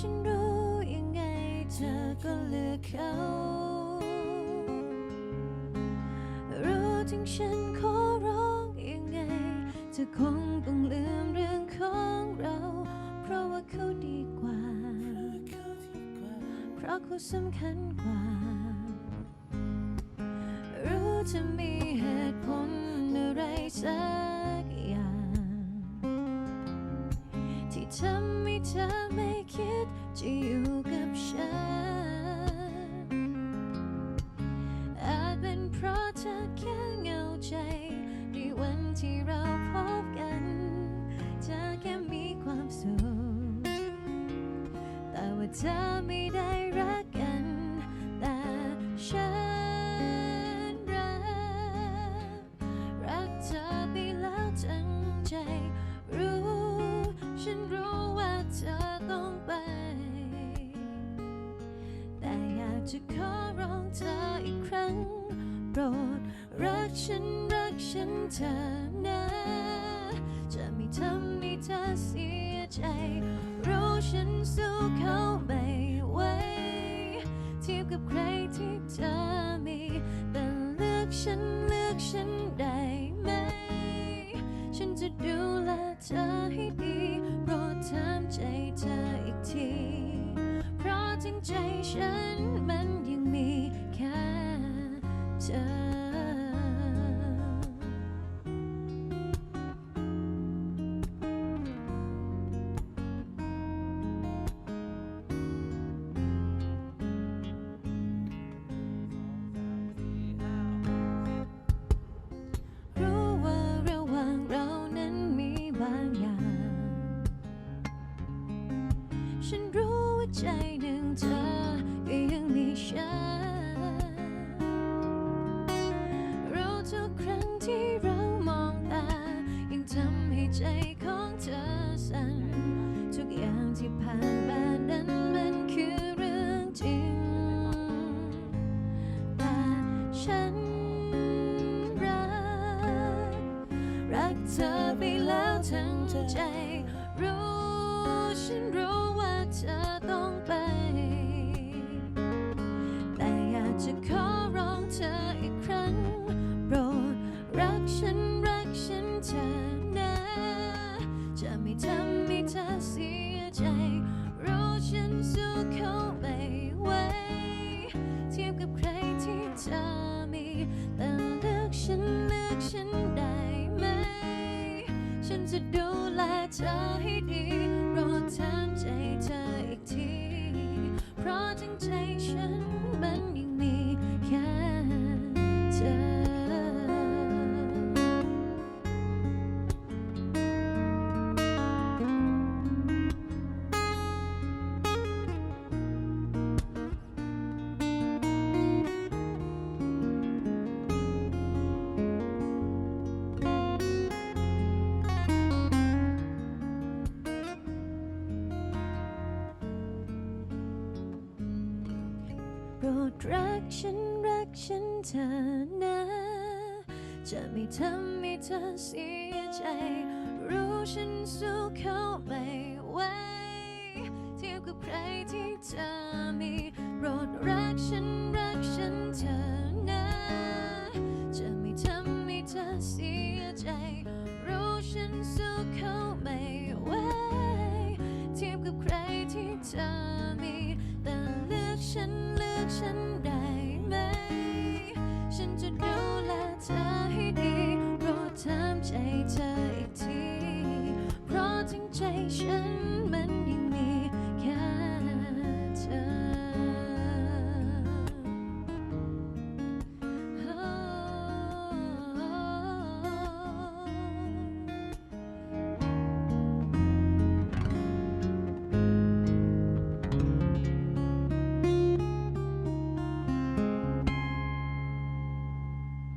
ฉันรู้ยังไงเธอก็เลือกเขา รู้ถึงฉันขอร้องยังไงเธอคงต้องลืมเรื่องของเรา เพราะว่าเขาดีกว่า เพราะเขาสำคัญกว่า รู้จะมีเหตุผลอะไรสักอย่าง ที่ทำ เธอไม่คิดจะอยู่กับฉัน อาจเป็นเพราะเธอแค่เหงาใจ ในวันที่เราพบกัน เธอแค่มีความสุข แต่ว่าเธอไม่ได้ จะขอร้องเธออีกครั้ง โปรด รักฉันรักฉันเธอนะ จะไม่ทำให้เธอเสียใจ รู้ฉันสู้เขาไม่ไหวเทียบกับใครที่เธอมีแต่เลือกฉันเลือกฉันได้ไหม ฉันจะดูแลเธอให้ดีโปรดถามใจเธออีกที เพราะทั้งใจฉัน ฉันรู้ว่าใจหนึ่งเธอก็ยังมีฉันเราทุกครั้งที่เรามองตา ยังทำให้ใจของเธอสั่น ทุกอย่างที่ผ่านมานั้นมันคือเรื่องจริง แต่ฉันรัก รักเธอไปแล้วทั้งใจรู้ ฉันเธอนะ จะไม่ทำให้เธอเสียใจ รู้ฉันสู้เขาไม่ไหวเทียบกับใครที่เธอมี แต่เลือกฉันเลือกฉันได้ไหม ฉันจะดูแลเธอให้ดี รดรักฉันรักฉันเธอนะ จะไม่ทำให้เธอเสียใจ รู้ฉันสู้เขาไม่ไหวเทียบกับใครที่เธอมีโปรดรักฉันรักฉันเธอนะ จะไม่ทำให้เธอเสียใจ รู้ฉันสู้เขาไม่ไหวเทียบกับใครที่เธอมี อกฉันเลือกฉันได้ไหม ฉันจะดูแลเธอ